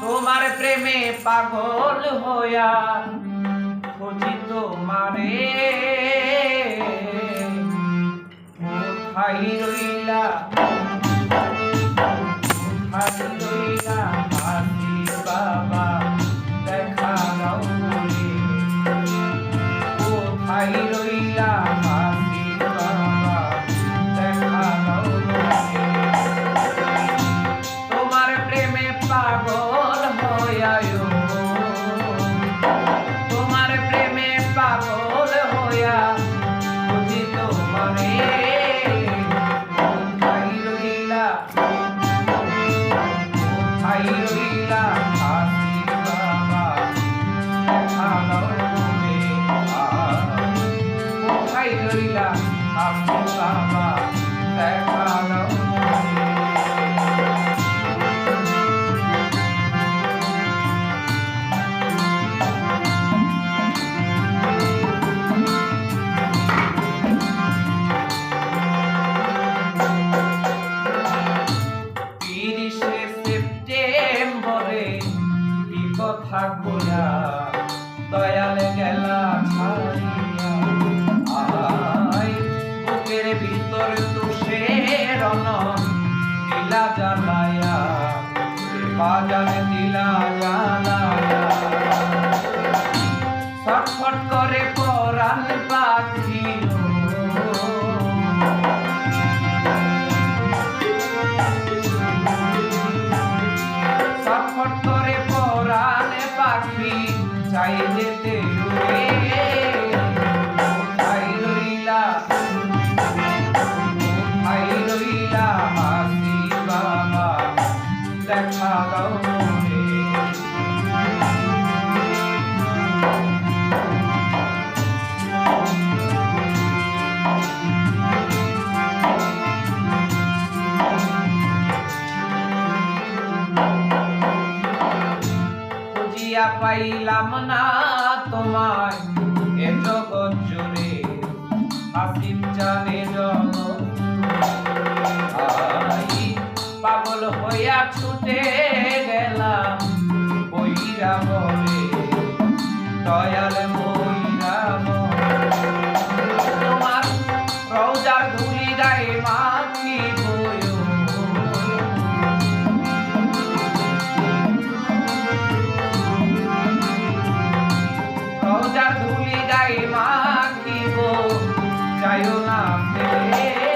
তোমার প্রেমে পাগল হইয়া খুঁজি তোমারে। কোথায় রইলা কোথায় রইলা বাবা। কথা কইয়া দয়াল গেলা? পরাণ পাখি ছটফট করে পাখি চাই যেতে পাইলাম না তোমায়। এ জগৎ জুড়ে হাসিব জানে জগৎ পাগল হইয়া ছুটে গেলাম বইরা বলে দয়াল বলে তোমার রৌজার ধুলি গায়ে মাখি ধুলি গায়ে মাখিব। যাইও না ফেলে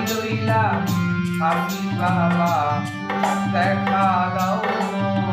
রে কোথায় বাবা দেখা দাও